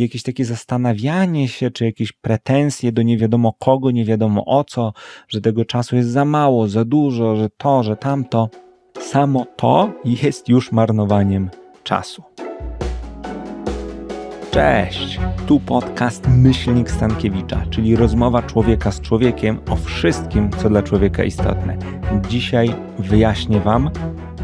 jakieś takie zastanawianie się, czy jakieś pretensje do nie wiadomo kogo, nie wiadomo o co, że tego czasu jest za mało, za dużo, że to, że tamto. Samo to jest już marnowaniem czasu. Cześć! Tu podcast Myślnik Stankiewicza, czyli rozmowa człowieka z człowiekiem o wszystkim, co dla człowieka istotne. Dzisiaj wyjaśnię Wam,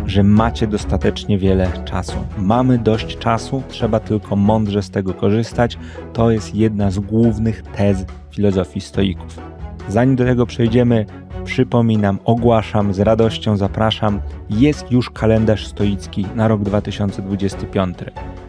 że macie dostatecznie wiele czasu. Mamy dość czasu, trzeba tylko mądrze z tego korzystać. To jest jedna z głównych tez filozofii stoików. Zanim do tego przejdziemy, przypominam, ogłaszam, z radością zapraszam. Jest już kalendarz stoicki na rok 2025.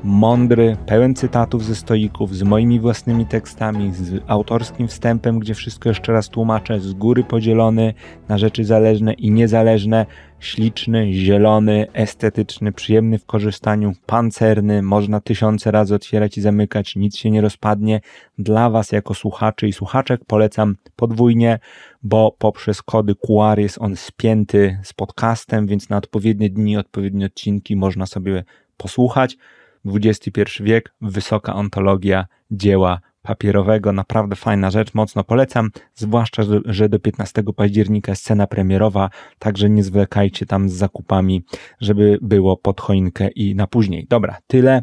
Mądry, pełen cytatów ze stoików, z moimi własnymi tekstami, z autorskim wstępem, gdzie wszystko jeszcze raz tłumaczę, z góry podzielony na rzeczy zależne i niezależne, śliczny, zielony, estetyczny, przyjemny w korzystaniu, pancerny, można tysiące razy otwierać i zamykać, nic się nie rozpadnie. Dla Was jako słuchaczy i słuchaczek polecam podwójnie, bo poprzez kody QR jest on spięty z podcastem, więc na odpowiednie dni, odpowiednie odcinki można sobie posłuchać. XXI wiek, wysoka ontologia dzieła papierowego, naprawdę fajna rzecz, mocno polecam, zwłaszcza, że do 15 października jest scena premierowa, także nie zwlekajcie tam z zakupami, żeby było pod choinkę i na później. Dobra, tyle.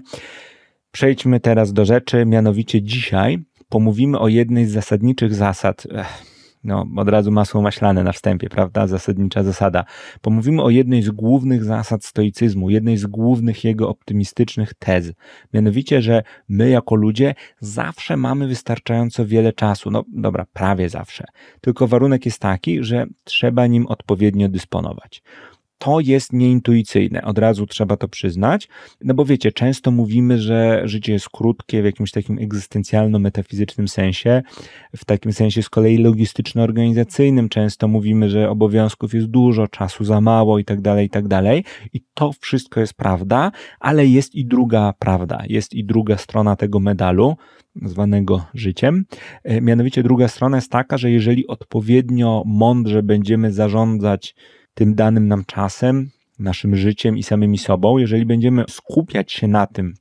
Przejdźmy teraz do rzeczy, mianowicie dzisiaj pomówimy o jednej z zasadniczych zasad. Ech no, od razu masło maślane na wstępie, prawda? Zasadnicza zasada. Pomówimy o jednej z głównych zasad stoicyzmu, jednej z głównych jego optymistycznych tez. Mianowicie, że my jako ludzie zawsze mamy wystarczająco wiele czasu. No dobra, prawie zawsze. Tylko warunek jest taki, że trzeba nim odpowiednio dysponować to jest nieintuicyjne, od razu trzeba to przyznać, no bo wiecie, często mówimy, że życie jest krótkie w jakimś takim egzystencjalno-metafizycznym sensie, w takim sensie z kolei logistyczno-organizacyjnym często mówimy, że obowiązków jest dużo, czasu za mało i tak dalej, i tak dalej. I to wszystko jest prawda, ale jest i druga prawda, jest i druga strona tego medalu, zwanego życiem. E, mianowicie druga strona jest taka, że jeżeli odpowiednio mądrze będziemy zarządzać tym danym nam czasem, naszym życiem i samymi sobą, jeżeli będziemy skupiać się na tym,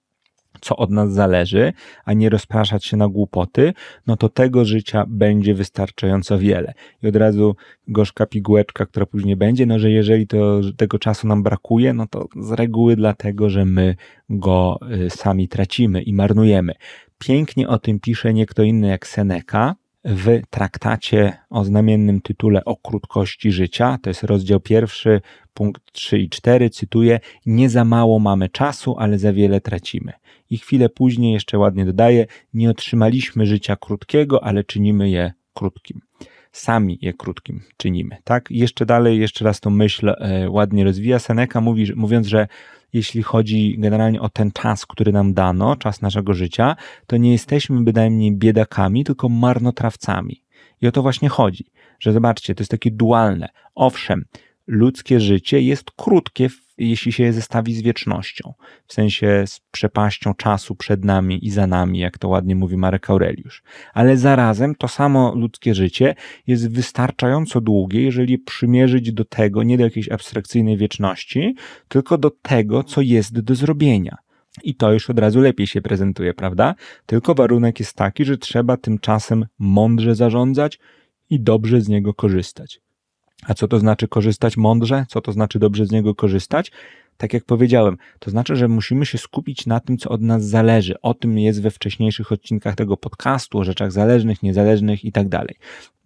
co od nas zależy, a nie rozpraszać się na głupoty, no to tego życia będzie wystarczająco wiele. I od razu gorzka pigułeczka, która później będzie, no że jeżeli to, tego czasu nam brakuje, no to z reguły dlatego, że my go y, sami tracimy i marnujemy. Pięknie o tym pisze nie kto inny jak Seneca, w traktacie o znamiennym tytule o krótkości życia. To jest rozdział pierwszy, punkt 3 i 4. Cytuję: Nie za mało mamy czasu, ale za wiele tracimy. I chwilę później jeszcze ładnie dodaje: Nie otrzymaliśmy życia krótkiego, ale czynimy je krótkim. Sami je krótkim czynimy. Tak? Jeszcze dalej, jeszcze raz tą myśl e, ładnie rozwija. Seneca mówi, mówiąc, że jeśli chodzi generalnie o ten czas, który nam dano, czas naszego życia, to nie jesteśmy bynajmniej biedakami, tylko marnotrawcami. I o to właśnie chodzi, że zobaczcie, to jest takie dualne. Owszem, ludzkie życie jest krótkie, jeśli się je zestawi z wiecznością, w sensie z przepaścią czasu przed nami i za nami, jak to ładnie mówi Marek Aureliusz. Ale zarazem to samo ludzkie życie jest wystarczająco długie, jeżeli przymierzyć do tego, nie do jakiejś abstrakcyjnej wieczności, tylko do tego, co jest do zrobienia. I to już od razu lepiej się prezentuje, prawda? Tylko warunek jest taki, że trzeba tym czasem mądrze zarządzać i dobrze z niego korzystać. A co to znaczy korzystać mądrze? Co to znaczy dobrze z niego korzystać? Tak jak powiedziałem, to znaczy, że musimy się skupić na tym, co od nas zależy. O tym jest we wcześniejszych odcinkach tego podcastu, o rzeczach zależnych, niezależnych i tak dalej.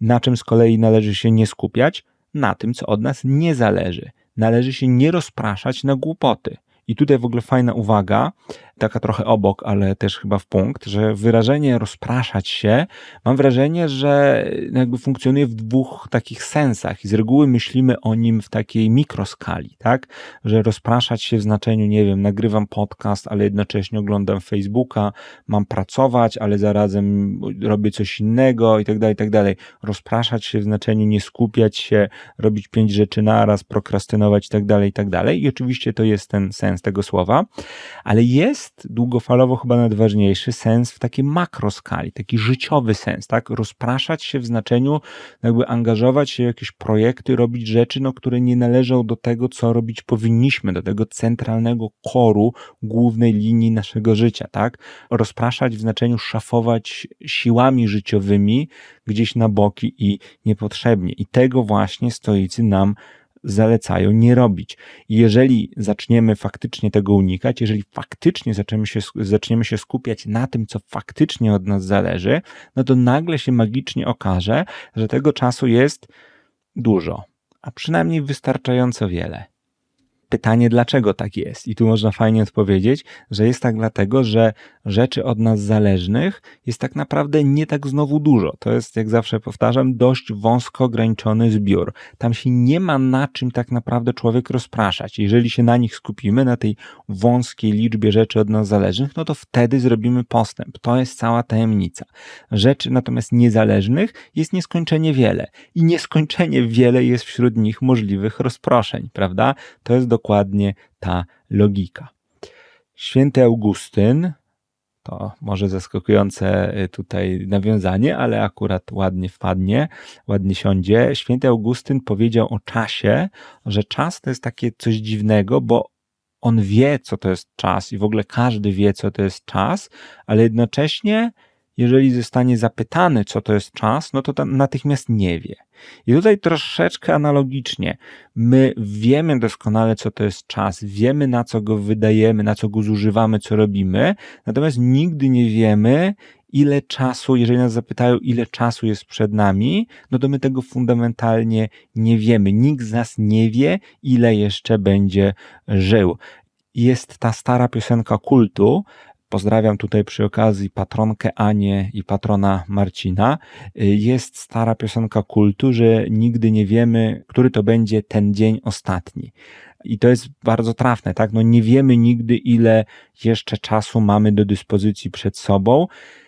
Na czym z kolei należy się nie skupiać? Na tym, co od nas nie zależy. Należy się nie rozpraszać na głupoty. I tutaj w ogóle fajna uwaga, taka trochę obok, ale też chyba w punkt, że wyrażenie rozpraszać się, mam wrażenie, że jakby funkcjonuje w dwóch takich sensach i z reguły myślimy o nim w takiej mikroskali, tak? Że rozpraszać się w znaczeniu, nie wiem, nagrywam podcast, ale jednocześnie oglądam Facebooka, mam pracować, ale zarazem robię coś innego i tak dalej, i tak dalej. Rozpraszać się w znaczeniu nie skupiać się, robić pięć rzeczy naraz, prokrastynować i tak dalej, i tak dalej. I oczywiście to jest ten sens tego słowa, ale jest długofalowo chyba najważniejszy sens w takiej makroskali, taki życiowy sens, tak? Rozpraszać się w znaczeniu, jakby angażować się w jakieś projekty, robić rzeczy, no, które nie należą do tego, co robić powinniśmy, do tego centralnego koru, głównej linii naszego życia, tak? Rozpraszać w znaczeniu szafować siłami życiowymi gdzieś na boki i niepotrzebnie. I tego właśnie stoicy nam zalecają nie robić. I jeżeli zaczniemy faktycznie tego unikać, jeżeli faktycznie zaczniemy się, zaczniemy się skupiać na tym, co faktycznie od nas zależy, no to nagle się magicznie okaże, że tego czasu jest dużo, a przynajmniej wystarczająco wiele pytanie, dlaczego tak jest. I tu można fajnie odpowiedzieć, że jest tak dlatego, że rzeczy od nas zależnych jest tak naprawdę nie tak znowu dużo. To jest, jak zawsze powtarzam, dość wąsko ograniczony zbiór. Tam się nie ma na czym tak naprawdę człowiek rozpraszać. Jeżeli się na nich skupimy, na tej wąskiej liczbie rzeczy od nas zależnych, no to wtedy zrobimy postęp. To jest cała tajemnica. Rzeczy natomiast niezależnych jest nieskończenie wiele. I nieskończenie wiele jest wśród nich możliwych rozproszeń, prawda? To jest dokładnie ta logika. Święty Augustyn, to może zaskakujące y, tutaj nawiązanie, ale akurat ładnie wpadnie, ładnie siądzie. Święty Augustyn powiedział o czasie, że czas to jest takie coś dziwnego, bo on wie, co to jest czas i w ogóle każdy wie, co to jest czas, ale jednocześnie jeżeli zostanie zapytany, co to jest czas, no to natychmiast nie wie. I tutaj troszeczkę analogicznie. My wiemy doskonale, co to jest czas, wiemy, na co go wydajemy, na co go zużywamy, co robimy, natomiast nigdy nie wiemy, ile czasu, jeżeli nas zapytają, ile czasu jest przed nami, no to my tego fundamentalnie nie wiemy. Nikt z nas nie wie, ile jeszcze będzie żył. Jest ta stara piosenka kultu, Pozdrawiam tutaj przy okazji patronkę Anię i patrona Marcina. Jest stara piosenka kultu, że nigdy nie wiemy, który to będzie ten dzień ostatni. I to jest bardzo trafne, tak? No nie wiemy nigdy, ile jeszcze czasu mamy do dyspozycji przed sobą,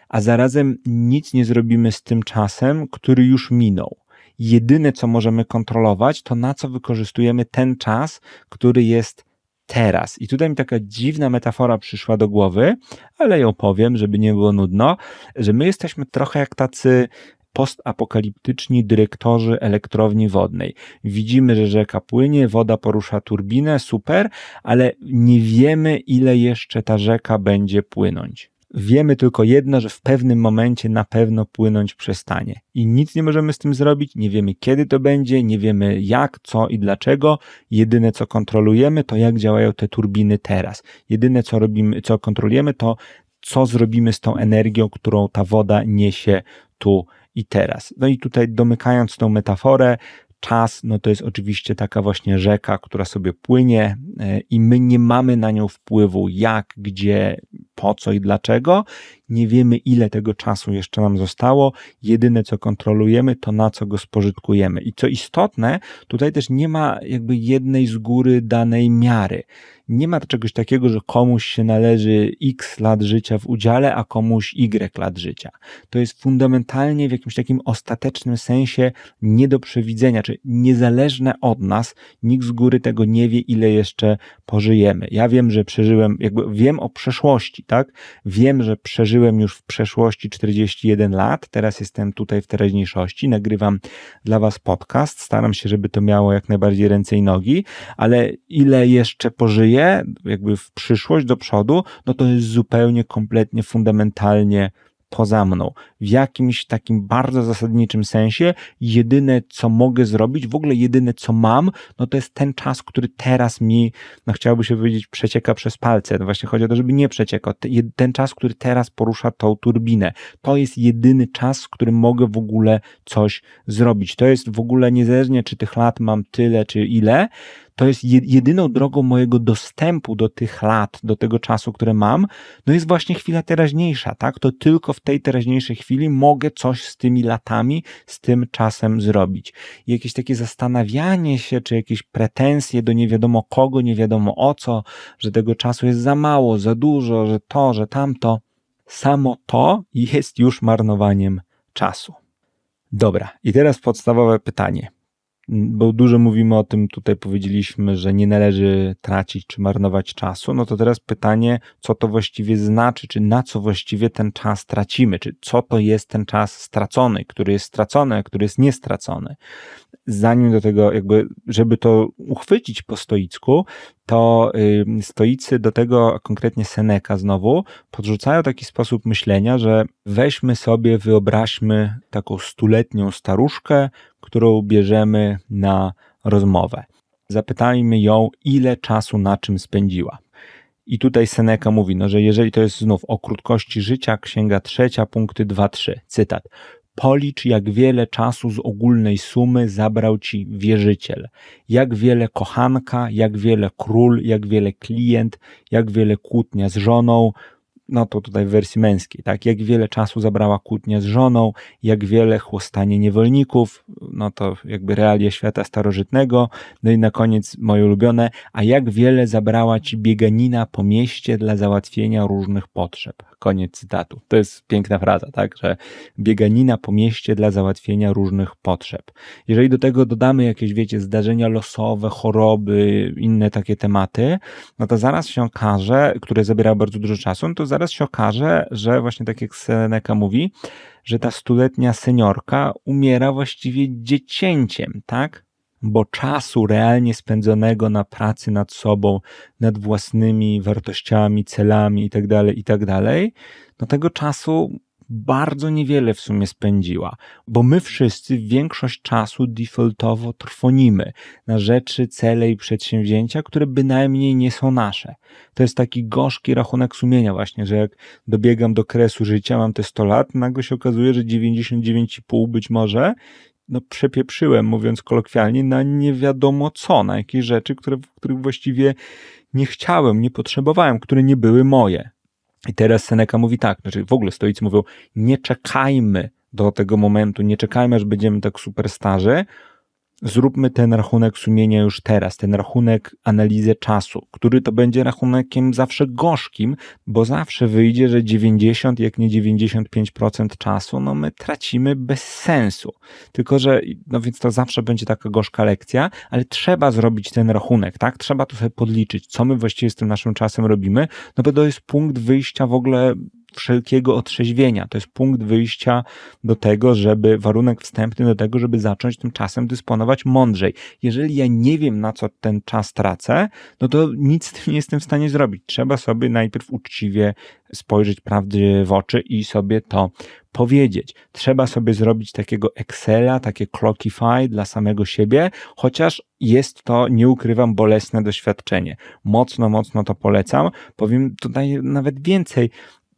a zarazem nic nie zrobimy z tym czasem, który już minął. Jedyne, co możemy kontrolować, to na co wykorzystujemy ten czas, który jest teraz. I tutaj mi taka dziwna metafora przyszła do głowy, ale ją powiem, żeby nie było nudno, że my jesteśmy trochę jak tacy postapokaliptyczni dyrektorzy elektrowni wodnej. Widzimy, że rzeka płynie, woda porusza turbinę, super, ale nie wiemy, ile jeszcze ta rzeka będzie płynąć. Wiemy tylko jedno, że w pewnym momencie na pewno płynąć przestanie. I nic nie możemy z tym zrobić, nie wiemy kiedy to będzie, nie wiemy jak, co i dlaczego. Jedyne co kontrolujemy to jak działają te turbiny teraz. Jedyne co robimy, co kontrolujemy to co zrobimy z tą energią, którą ta woda niesie tu i teraz. No i tutaj domykając tą metaforę, czas, no to jest oczywiście taka właśnie rzeka, która sobie płynie e, i my nie mamy na nią wpływu, jak, gdzie, po co i dlaczego. Nie wiemy, ile tego czasu jeszcze nam zostało. Jedyne, co kontrolujemy, to na co go spożytkujemy. I co istotne, tutaj też nie ma jakby jednej z góry danej miary nie ma czegoś takiego, że komuś się należy x lat życia w udziale, a komuś y lat życia. To jest fundamentalnie w jakimś takim ostatecznym sensie nie do przewidzenia, czy niezależne od nas, nikt z góry tego nie wie, ile jeszcze pożyjemy. Ja wiem, że przeżyłem, jakby wiem o przeszłości, tak? Wiem, że przeżyłem już w przeszłości 41 lat, teraz jestem tutaj w teraźniejszości, nagrywam dla Was podcast, staram się, żeby to miało jak najbardziej ręce i nogi, ale ile jeszcze pożyję, jakby w przyszłość do przodu, no to jest zupełnie, kompletnie, fundamentalnie poza mną. W jakimś takim bardzo zasadniczym sensie jedyne, co mogę zrobić, w ogóle jedyne, co mam, no to jest ten czas, który teraz mi, no chciałoby się powiedzieć, przecieka przez palce. No właśnie chodzi o to, żeby nie przeciekał. Ten czas, który teraz porusza tą turbinę. To jest jedyny czas, w którym mogę w ogóle coś zrobić. To jest w ogóle niezależnie, czy tych lat mam tyle, czy ile, to jest jedyną drogą mojego dostępu do tych lat, do tego czasu, które mam, no jest właśnie chwila teraźniejsza, tak? To tylko w tej teraźniejszej chwili mogę coś z tymi latami, z tym czasem zrobić. I jakieś takie zastanawianie się, czy jakieś pretensje do nie wiadomo kogo, nie wiadomo o co, że tego czasu jest za mało, za dużo, że to, że tamto, samo to jest już marnowaniem czasu. Dobra, i teraz podstawowe pytanie bo dużo mówimy o tym, tutaj powiedzieliśmy, że nie należy tracić czy marnować czasu, no to teraz pytanie, co to właściwie znaczy, czy na co właściwie ten czas tracimy, czy co to jest ten czas stracony, który jest stracony, a który jest niestracony. Zanim do tego, jakby, żeby to uchwycić po stoicku, to stoicy do tego, konkretnie Seneca znowu, podrzucają taki sposób myślenia, że weźmy sobie, wyobraźmy taką stuletnią staruszkę, którą bierzemy na rozmowę. Zapytajmy ją, ile czasu na czym spędziła. I tutaj Seneca mówi, no, że jeżeli to jest znów o krótkości życia, księga trzecia, punkty 2-3, cytat. Policz, jak wiele czasu z ogólnej sumy zabrał ci wierzyciel. Jak wiele kochanka, jak wiele król, jak wiele klient, jak wiele kłótnia z żoną, no to tutaj w wersji męskiej, tak, jak wiele czasu zabrała kłótnia z żoną, jak wiele chłostanie niewolników, no to jakby realia świata starożytnego, no i na koniec moje ulubione, a jak wiele zabrała ci bieganina po mieście dla załatwienia różnych potrzeb. Koniec cytatu. To jest piękna fraza, tak, że bieganina po mieście dla załatwienia różnych potrzeb. Jeżeli do tego dodamy jakieś, wiecie, zdarzenia losowe, choroby, inne takie tematy, no to zaraz się okaże, które zabierały bardzo dużo czasu, no to zaraz się okaże, że właśnie tak jak Seneca mówi, że ta stuletnia seniorka umiera właściwie dziecięciem, tak? bo czasu realnie spędzonego na pracy nad sobą, nad własnymi wartościami, celami itd., tak itd., tak no tego czasu bardzo niewiele w sumie spędziła, bo my wszyscy większość czasu defaultowo trwonimy na rzeczy, cele i przedsięwzięcia, które bynajmniej nie są nasze. To jest taki gorzki rachunek sumienia właśnie, że jak dobiegam do kresu życia, mam te 100 lat, nagle się okazuje, że 99,5 być może no, przepieprzyłem, mówiąc kolokwialnie, na nie wiadomo co, na jakieś rzeczy, które, których właściwie nie chciałem, nie potrzebowałem, które nie były moje. I teraz Seneca mówi tak, znaczy w ogóle stoicy mówią, nie czekajmy do tego momentu, nie czekajmy, aż będziemy tak super starzy, zróbmy ten rachunek sumienia już teraz, ten rachunek analizy czasu, który to będzie rachunekiem zawsze gorzkim, bo zawsze wyjdzie, że 90, jak nie 95% czasu, no my tracimy bez sensu. Tylko, że, no więc to zawsze będzie taka gorzka lekcja, ale trzeba zrobić ten rachunek, tak? Trzeba to sobie podliczyć, co my właściwie z tym naszym czasem robimy, no bo to jest punkt wyjścia w ogóle wszelkiego otrzeźwienia. To jest punkt wyjścia do tego, żeby, warunek wstępny do tego, żeby zacząć tym czasem dysponować mądrzej. Jeżeli ja nie wiem, na co ten czas tracę, no to nic nie jestem w stanie zrobić. Trzeba sobie najpierw uczciwie spojrzeć prawdzie w oczy i sobie to powiedzieć. Trzeba sobie zrobić takiego Excela, takie Clockify dla samego siebie, chociaż jest to, nie ukrywam, bolesne doświadczenie. Mocno, mocno to polecam. Powiem tutaj nawet więcej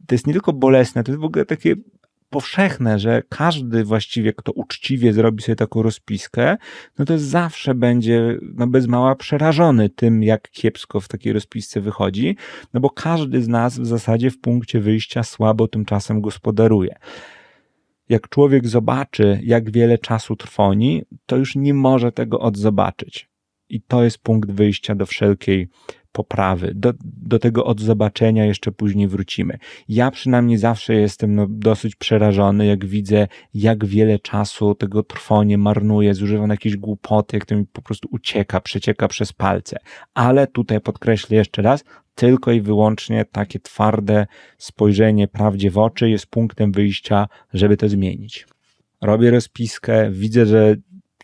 to jest nie tylko bolesne, to jest w ogóle takie powszechne, że każdy właściwie, kto uczciwie zrobi sobie taką rozpiskę, no to zawsze będzie no bez mała przerażony tym, jak kiepsko w takiej rozpisce wychodzi, no bo każdy z nas w zasadzie w punkcie wyjścia słabo tymczasem gospodaruje. Jak człowiek zobaczy, jak wiele czasu trwoni, to już nie może tego odzobaczyć. I to jest punkt wyjścia do wszelkiej poprawy. Do, do tego od zobaczenia jeszcze później wrócimy. Ja przynajmniej zawsze jestem no, dosyć przerażony, jak widzę, jak wiele czasu tego trwonie marnuje, zużywam jakieś głupoty, jak to mi po prostu ucieka, przecieka przez palce. Ale tutaj podkreślę jeszcze raz, tylko i wyłącznie takie twarde spojrzenie prawdzie w oczy jest punktem wyjścia, żeby to zmienić. Robię rozpiskę, widzę, że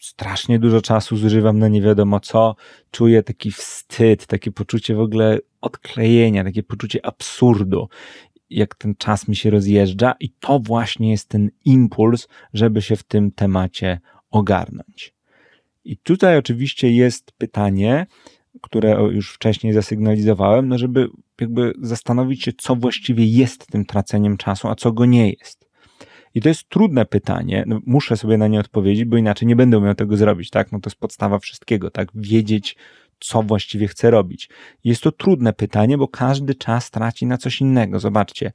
strasznie dużo czasu zużywam na nie wiadomo co, czuję taki wstyd, takie poczucie w ogóle odklejenia, takie poczucie absurdu, jak ten czas mi się rozjeżdża, i to właśnie jest ten impuls, żeby się w tym temacie ogarnąć. I tutaj oczywiście jest pytanie, które już wcześniej zasygnalizowałem, no żeby jakby zastanowić się, co właściwie jest tym traceniem czasu, a co go nie jest. I to jest trudne pytanie. No, muszę sobie na nie odpowiedzieć, bo inaczej nie będę umiał tego zrobić, tak? No to jest podstawa wszystkiego, tak? Wiedzieć, co właściwie chcę robić. Jest to trudne pytanie, bo każdy czas traci na coś innego. Zobaczcie,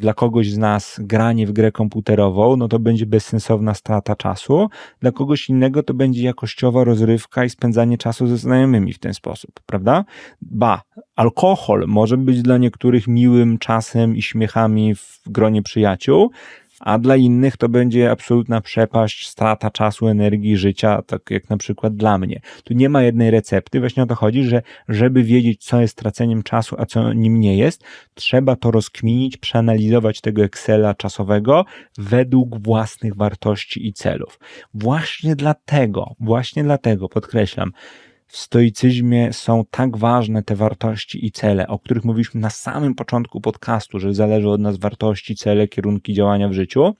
dla kogoś z nas granie w grę komputerową, no to będzie bezsensowna strata czasu, dla kogoś innego to będzie jakościowa rozrywka i spędzanie czasu ze znajomymi w ten sposób, prawda? Ba, alkohol może być dla niektórych miłym czasem i śmiechami w gronie przyjaciół, a dla innych to będzie absolutna przepaść, strata czasu, energii, życia, tak jak na przykład dla mnie. Tu nie ma jednej recepty, właśnie o to chodzi, że żeby wiedzieć, co jest traceniem czasu, a co nim nie jest, trzeba to rozkminić, przeanalizować tego Excela czasowego według własnych wartości i celów. Właśnie dlatego, właśnie dlatego podkreślam, w stoicyzmie są tak ważne te wartości i cele, o których mówiliśmy na samym początku podcastu, że zależy od nas wartości, cele, kierunki działania w życiu.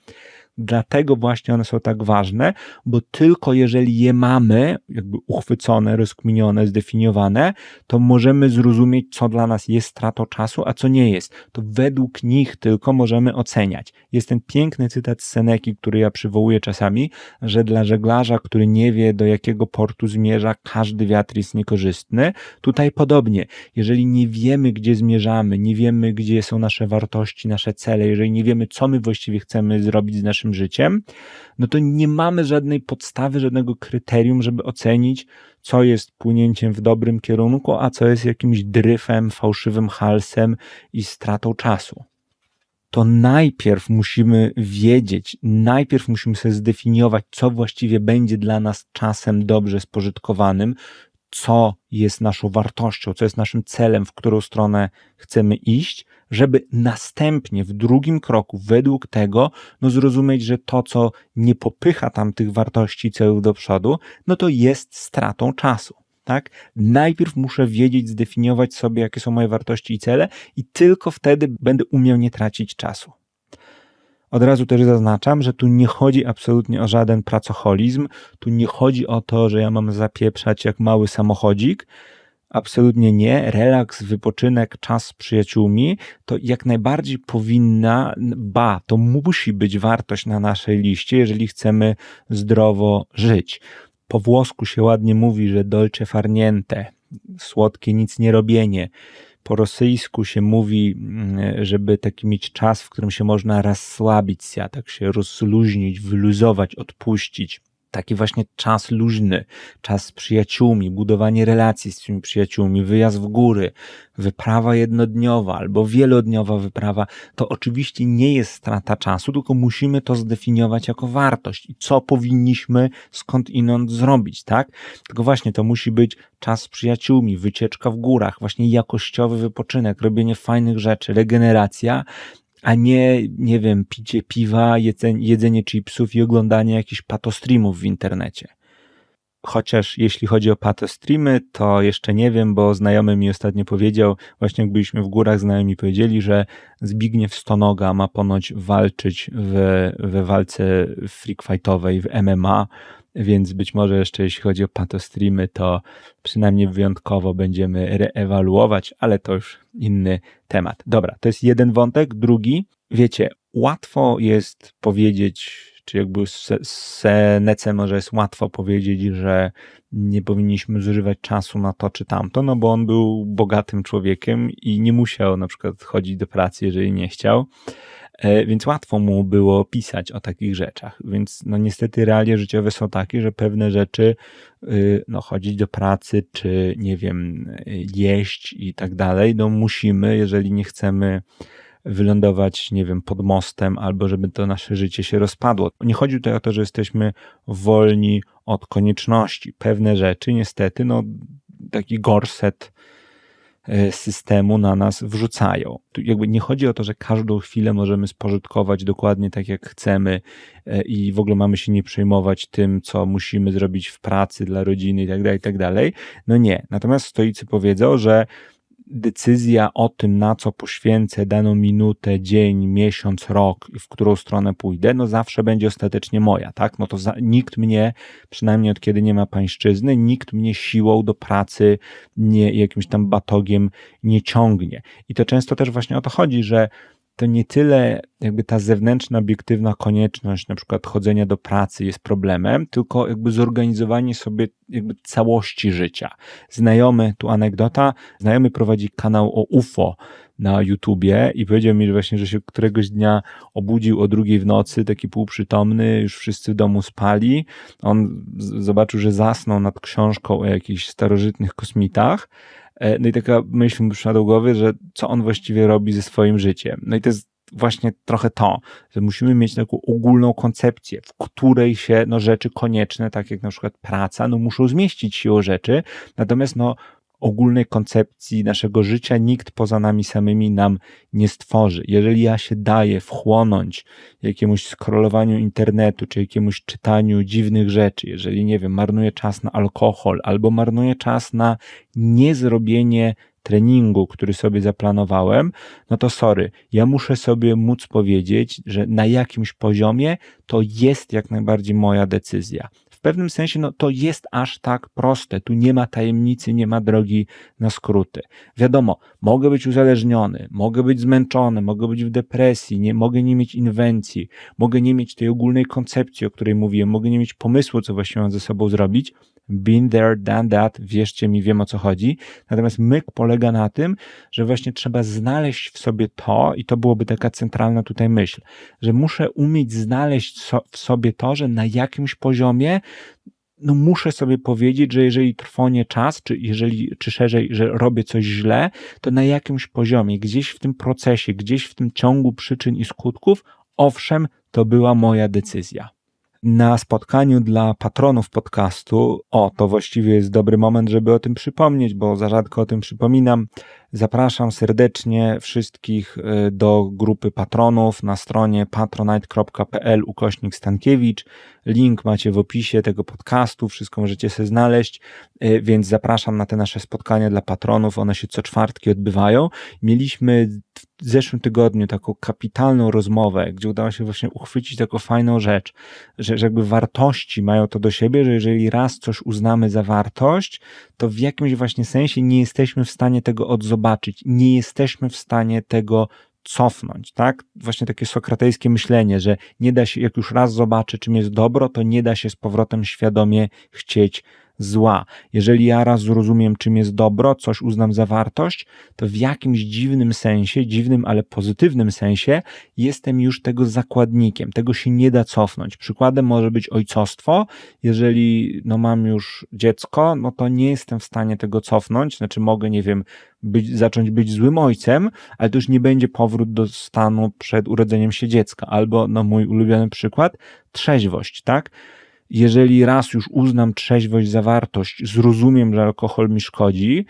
Dlatego właśnie one są tak ważne, bo tylko jeżeli je mamy, jakby uchwycone, rozkminione, zdefiniowane, to możemy zrozumieć, co dla nas jest stratą czasu, a co nie jest. To według nich tylko możemy oceniać. Jest ten piękny cytat z Seneki, który ja przywołuję czasami, że dla żeglarza, który nie wie, do jakiego portu zmierza, każdy wiatr jest niekorzystny. Tutaj podobnie. Jeżeli nie wiemy, gdzie zmierzamy, nie wiemy, gdzie są nasze wartości, nasze cele, jeżeli nie wiemy, co my właściwie chcemy zrobić z naszym naszym życiem, no to nie mamy żadnej podstawy, żadnego kryterium, żeby ocenić, co jest płynięciem w dobrym kierunku, a co jest jakimś dryfem, fałszywym halsem i stratą czasu. To najpierw musimy wiedzieć, najpierw musimy sobie zdefiniować, co właściwie będzie dla nas czasem dobrze spożytkowanym, co jest naszą wartością, co jest naszym celem, w którą stronę chcemy iść, żeby następnie w drugim kroku według tego no zrozumieć, że to, co nie popycha tam tych wartości celów do przodu, no to jest stratą czasu. Tak? Najpierw muszę wiedzieć, zdefiniować sobie, jakie są moje wartości i cele, i tylko wtedy będę umiał nie tracić czasu. Od razu też zaznaczam, że tu nie chodzi absolutnie o żaden pracoholizm, tu nie chodzi o to, że ja mam zapieprzać jak mały samochodzik, Absolutnie nie. Relaks, wypoczynek, czas z przyjaciółmi to jak najbardziej powinna, ba, to musi być wartość na naszej liście, jeżeli chcemy zdrowo żyć. Po włosku się ładnie mówi, że dolce farniente, słodkie nic nie robienie. Po rosyjsku się mówi, mm, żeby taki mieć czas, w którym się można rozsłabić, tak się rozluźnić, wyluzować, odpuścić taki właśnie czas luźny, czas z przyjaciółmi, budowanie relacji z tymi przyjaciółmi, wyjazd w góry, wyprawa jednodniowa albo wielodniowa wyprawa, to oczywiście nie jest strata czasu, tylko musimy to zdefiniować jako wartość i co powinniśmy skąd inąd zrobić, tak? Tylko właśnie to musi być czas z przyjaciółmi, wycieczka w górach, właśnie jakościowy wypoczynek, robienie fajnych rzeczy, regeneracja, a nie, nie wiem, picie piwa, jedzenie, chipsów i oglądanie jakichś patostreamów w internecie. Chociaż jeśli chodzi o patostreamy, to jeszcze nie wiem, bo znajomy mi ostatnio powiedział, właśnie jak byliśmy w górach, znajomi powiedzieli, że Zbigniew Stonoga ma ponoć walczyć w, we walce freak fightowej w MMA, więc być może jeszcze jeśli chodzi o patostreamy, to przynajmniej wyjątkowo będziemy reewaluować, ale to już inny temat. Dobra, to jest jeden wątek. Drugi, wiecie, łatwo jest powiedzieć, czy jakby Senece może jest łatwo powiedzieć, że nie powinniśmy zużywać czasu na to czy tamto, no bo on był bogatym człowiekiem i nie musiał na przykład chodzić do pracy, jeżeli nie chciał. E, więc łatwo mu było pisać o takich rzeczach. Więc no niestety realia życiowe są takie, że pewne rzeczy, y, no chodzić do pracy, czy nie wiem, jeść i tak dalej, no musimy, jeżeli nie chcemy wylądować, nie wiem, pod mostem, albo żeby to nasze życie się rozpadło. Nie chodzi tutaj o to, że jesteśmy wolni od konieczności. Pewne rzeczy, niestety, no taki gorset systemu na nas wrzucają. Tu jakby nie chodzi o to, że każdą chwilę możemy spożytkować dokładnie tak, jak chcemy e, i w ogóle mamy się nie przejmować tym, co musimy zrobić w pracy dla rodziny i tak dalej, i tak. No nie. Natomiast stoicy powiedzą, że decyzja o tym, na co poświęcę daną minutę, dzień, miesiąc, rok i w którą stronę pójdę, no zawsze będzie ostatecznie moja, tak? No to za, nikt mnie, przynajmniej od kiedy nie ma pańszczyzny, nikt mnie siłą do pracy, nie jakimś tam batogiem nie ciągnie. I to często też właśnie o to chodzi, że to nie tyle jakby ta zewnętrzna, obiektywna konieczność na przykład chodzenia do pracy jest problemem, tylko jakby zorganizowanie sobie jakby całości życia. Znajomy, tu anegdota, znajomy prowadzi kanał o UFO na YouTubie i powiedział mi że właśnie, że się któregoś dnia obudził o drugiej w nocy, taki półprzytomny, już wszyscy w domu spali. On zobaczył, że zasnął nad książką o jakichś starożytnych kosmitach, no i taka myśl mu przyszła do głowy, że co on właściwie robi ze swoim życiem. No i to jest właśnie trochę to, że musimy mieć taką ogólną koncepcję, w której się no, rzeczy konieczne, tak jak na przykład praca, no muszą zmieścić się o rzeczy, natomiast no ogólnej koncepcji naszego życia nikt poza nami samymi nam nie stworzy. Jeżeli ja się daję wchłonąć jakiemuś scrollowaniu internetu, czy jakiemuś czytaniu dziwnych rzeczy, jeżeli, nie wiem, marnuję czas na alkohol, albo marnuję czas na niezrobienie treningu, który sobie zaplanowałem, no to sorry, ja muszę sobie móc powiedzieć, że na jakimś poziomie to jest jak najbardziej moja decyzja pewnym sensie no, to jest aż tak proste. Tu nie ma tajemnicy, nie ma drogi na skróty. Wiadomo, mogę być uzależniony, mogę być zmęczony, mogę być w depresji, nie, mogę nie mieć inwencji, mogę nie mieć tej ogólnej koncepcji, o której mówiłem, mogę nie mieć pomysłu, co właściwie mam ze sobą zrobić, been there, done that, wierzcie mi, wiem o co chodzi. Natomiast myk polega na tym, że właśnie trzeba znaleźć w sobie to, i to byłoby taka centralna tutaj myśl, że muszę umieć znaleźć w sobie to, że na jakimś poziomie no muszę sobie powiedzieć, że jeżeli trwonie czas, czy jeżeli, czy szerzej, że robię coś źle, to na jakimś poziomie, gdzieś w tym procesie, gdzieś w tym ciągu przyczyn i skutków, owszem, to była moja decyzja na spotkaniu dla patronów podcastu. O, to właściwie jest dobry moment, żeby o tym przypomnieć, bo za rzadko o tym przypominam. Zapraszam serdecznie wszystkich y, do grupy patronów na stronie patronite.pl ukośnik Stankiewicz. Link macie w opisie tego podcastu, wszystko możecie sobie znaleźć, y, więc zapraszam na te nasze spotkania dla patronów. One się co czwartki odbywają. Mieliśmy w zeszłym tygodniu taką kapitalną rozmowę, gdzie udało się właśnie uchwycić taką fajną rzecz, że, że jakby wartości mają to do siebie, że jeżeli raz coś uznamy za wartość, to w jakimś właśnie sensie nie jesteśmy w stanie tego odzobaczyć, nie jesteśmy w stanie tego cofnąć, tak? Właśnie takie sokratejskie myślenie, że nie da się, jak już raz zobaczę, czym jest dobro, to nie da się z powrotem świadomie chcieć zła. Jeżeli ja raz zrozumiem, czym jest dobro, coś uznam za wartość, to w jakimś dziwnym sensie, dziwnym, ale pozytywnym sensie, jestem już tego zakładnikiem. Tego się nie da cofnąć. Przykładem może być ojcostwo. Jeżeli no, mam już dziecko, no to nie jestem w stanie tego cofnąć. Znaczy, mogę, nie wiem, być, zacząć być złym ojcem, ale to już nie będzie powrót do stanu przed urodzeniem się dziecka. Albo, no mój ulubiony przykład, trzeźwość, tak? Jeżeli raz już uznam trzeźwość za wartość, zrozumiem, że alkohol mi szkodzi,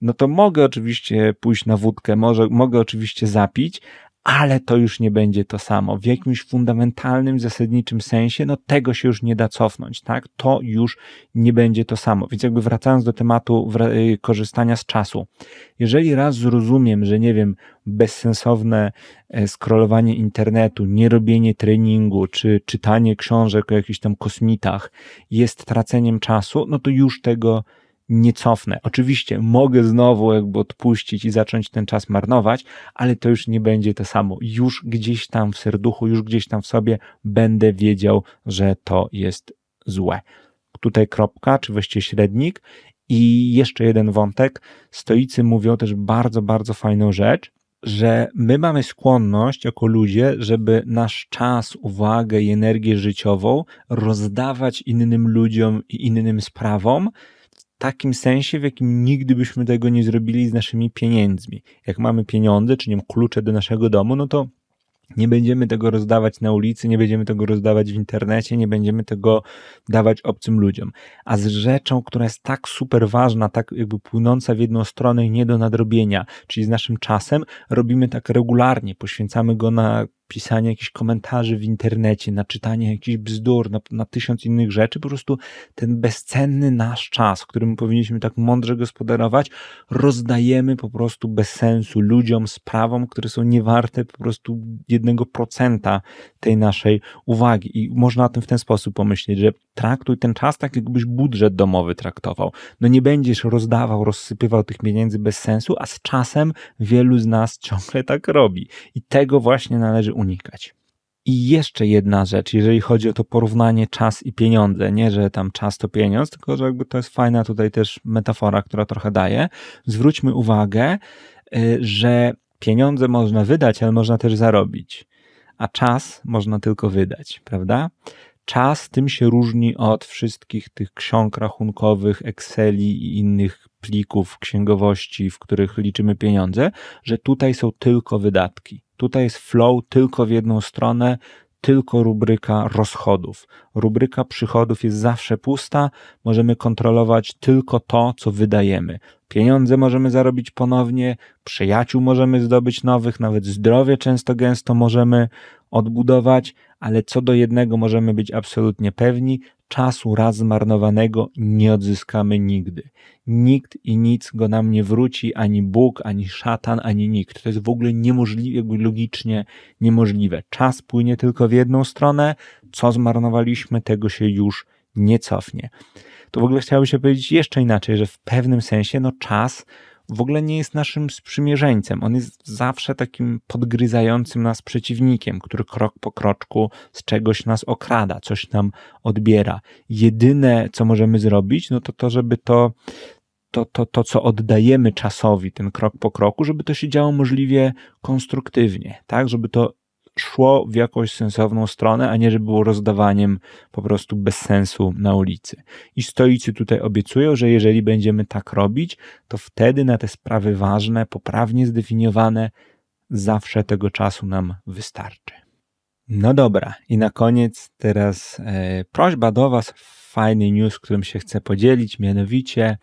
no to mogę oczywiście pójść na wódkę, może, mogę oczywiście zapić, ale to już nie będzie to samo. W jakimś fundamentalnym, zasadniczym sensie, no tego się już nie da cofnąć, tak? To już nie będzie to samo. Więc jakby wracając do tematu y, korzystania z czasu. Jeżeli raz zrozumiem, że nie wiem, bezsensowne e, scrollowanie internetu, nierobienie treningu, czy czytanie książek o jakichś tam kosmitach jest traceniem czasu, no to już tego nie cofnę. Oczywiście mogę znowu jakby odpuścić i zacząć ten czas marnować, ale to już nie będzie to samo. Już gdzieś tam w serduchu, już gdzieś tam w sobie będę wiedział, że to jest złe. Tutaj kropka, czy właściwie średnik. I jeszcze jeden wątek. Stoicy mówią też bardzo, bardzo fajną rzecz, że my mamy skłonność jako ludzie, żeby nasz czas, uwagę i energię życiową rozdawać innym ludziom i innym sprawom, takim sensie, w jakim nigdy byśmy tego nie zrobili z naszymi pieniędzmi. Jak mamy pieniądze, czy nie wiem, klucze do naszego domu, no to nie będziemy tego rozdawać na ulicy, nie będziemy tego rozdawać w internecie, nie będziemy tego dawać obcym ludziom. A z rzeczą, która jest tak super ważna, tak jakby płynąca w jedną stronę i nie do nadrobienia, czyli z naszym czasem, robimy tak regularnie, poświęcamy go na pisanie jakichś komentarzy w internecie, na czytanie jakichś bzdur, na, na tysiąc innych rzeczy, po prostu ten bezcenny nasz czas, którym powinniśmy tak mądrze gospodarować, rozdajemy po prostu bez sensu ludziom, sprawom, które są niewarte po prostu jednego procenta tej naszej uwagi. I można o tym w ten sposób pomyśleć, że traktuj ten czas tak, jakbyś budżet domowy traktował. No nie będziesz rozdawał, rozsypywał tych pieniędzy bez sensu, a z czasem wielu z nas ciągle tak robi. I tego właśnie należy unikać. I jeszcze jedna rzecz, jeżeli chodzi o to porównanie czas i pieniądze, nie, że tam czas to pieniądz, tylko że jakby to jest fajna tutaj też metafora, która trochę daje. Zwróćmy uwagę, y, że pieniądze można wydać, ale można też zarobić, a czas można tylko wydać, prawda? Czas tym się różni od wszystkich tych ksiąg rachunkowych, Exceli i innych plików księgowości, w których liczymy pieniądze, że tutaj są tylko wydatki Tutaj jest flow tylko w jedną stronę, tylko rubryka rozchodów. Rubryka przychodów jest zawsze pusta, możemy kontrolować tylko to, co wydajemy. Pieniądze możemy zarobić ponownie, przyjaciół możemy zdobyć nowych, nawet zdrowie często gęsto możemy odbudować, ale co do jednego możemy być absolutnie pewni, czasu raz zmarnowanego nie odzyskamy nigdy. Nikt i nic go nam nie wróci, ani Bóg, ani szatan, ani nikt. To jest w ogóle niemożliwe, logicznie niemożliwe. Czas płynie tylko w jedną stronę, co zmarnowaliśmy, tego się już nie cofnie. To w ogóle chciałoby się powiedzieć jeszcze inaczej, że w pewnym sensie no czas w ogóle nie jest naszym sprzymierzeńcem. On jest zawsze takim podgryzającym nas przeciwnikiem, który krok po kroczku z czegoś nas okrada, coś nam odbiera. Jedyne, co możemy zrobić, no to to, żeby to, to, to, to, co oddajemy czasowi, ten krok po kroku, żeby to się działo możliwie konstruktywnie, tak, żeby to szło w jakąś sensowną stronę, a nie żeby było rozdawaniem po prostu bez sensu na ulicy. I stoicy tutaj obiecują, że jeżeli będziemy tak robić, to wtedy na te sprawy ważne, poprawnie zdefiniowane, zawsze tego czasu nam wystarczy. No dobra, i na koniec teraz e, prośba do Was, fajny news, którym się chcę podzielić, mianowicie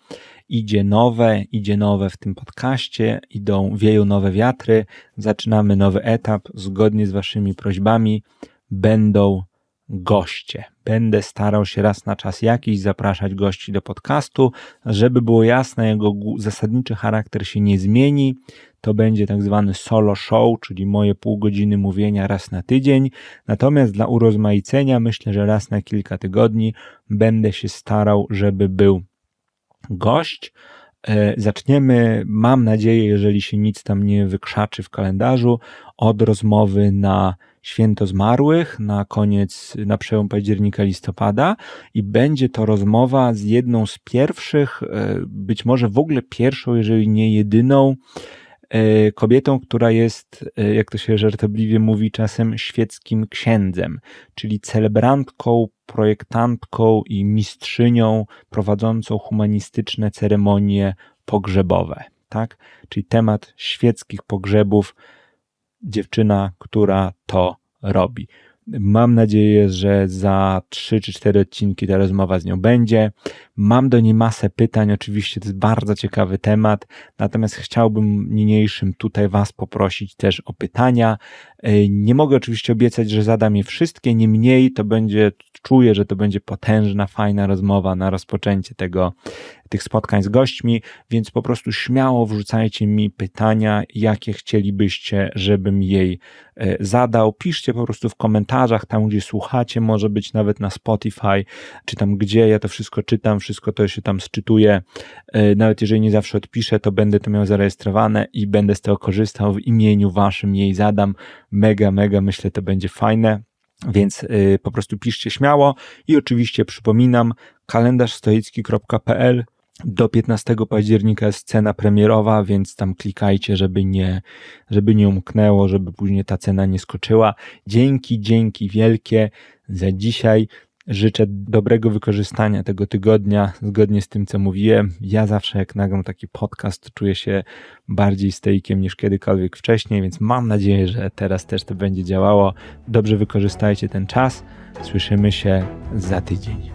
idzie nowe, idzie nowe w tym podcaście, idą, wieją nowe wiatry, zaczynamy nowy etap, zgodnie z Waszymi prośbami będą goście. Będę starał się raz na czas jakiś zapraszać gości do podcastu, żeby było jasne, jego zasadniczy charakter się nie zmieni. To będzie tak zwany solo show, czyli moje pół godziny mówienia raz na tydzień. Natomiast dla urozmaicenia myślę, że raz na kilka tygodni będę się starał, żeby był gość. E, zaczniemy, mam nadzieję, jeżeli się nic tam nie wykrzaczy w kalendarzu, od rozmowy na Święto Zmarłych na koniec, na przełom października, listopada i będzie to rozmowa z jedną z pierwszych, e, być może w ogóle pierwszą, jeżeli nie jedyną, kobietą, która jest, jak to się żartobliwie mówi czasem, świeckim księdzem, czyli celebrantką projektantką i mistrzynią prowadzącą humanistyczne ceremonie pogrzebowe. Tak? Czyli temat świeckich pogrzebów, dziewczyna, która to robi. Mam nadzieję, że za 3 czy 4 odcinki ta rozmowa z nią będzie. Mam do niej masę pytań, oczywiście to jest bardzo ciekawy temat, natomiast chciałbym niniejszym tutaj Was poprosić też o pytania. E, nie mogę oczywiście obiecać, że zadam je wszystkie, niemniej to będzie, czuję, że to będzie potężna, fajna rozmowa na rozpoczęcie tego, tych spotkań z gośćmi, więc po prostu śmiało wrzucajcie mi pytania, jakie chcielibyście, żebym jej e, zadał. Piszcie po prostu w komentarzach, tam gdzie słuchacie, może być nawet na Spotify, czy tam gdzie, ja to wszystko czytam, wszystko to się tam sczytuję. E, nawet jeżeli nie zawsze odpiszę, to będę to miał zarejestrowane i będę z tego korzystał w imieniu waszym, jej zadam. Mega, mega, myślę, to będzie fajne. Więc y, po prostu piszcie śmiało i oczywiście przypominam kalendarz stoicki.pl do 15 października jest cena premierowa, więc tam klikajcie, żeby nie, żeby nie umknęło, żeby później ta cena nie skoczyła. Dzięki, dzięki wielkie za dzisiaj. Życzę dobrego wykorzystania tego tygodnia, zgodnie z tym, co mówiłem. Ja zawsze, jak nagram taki podcast, czuję się bardziej stejkiem niż kiedykolwiek wcześniej, więc mam nadzieję, że teraz też to będzie działało. Dobrze wykorzystajcie ten czas. Słyszymy się za tydzień.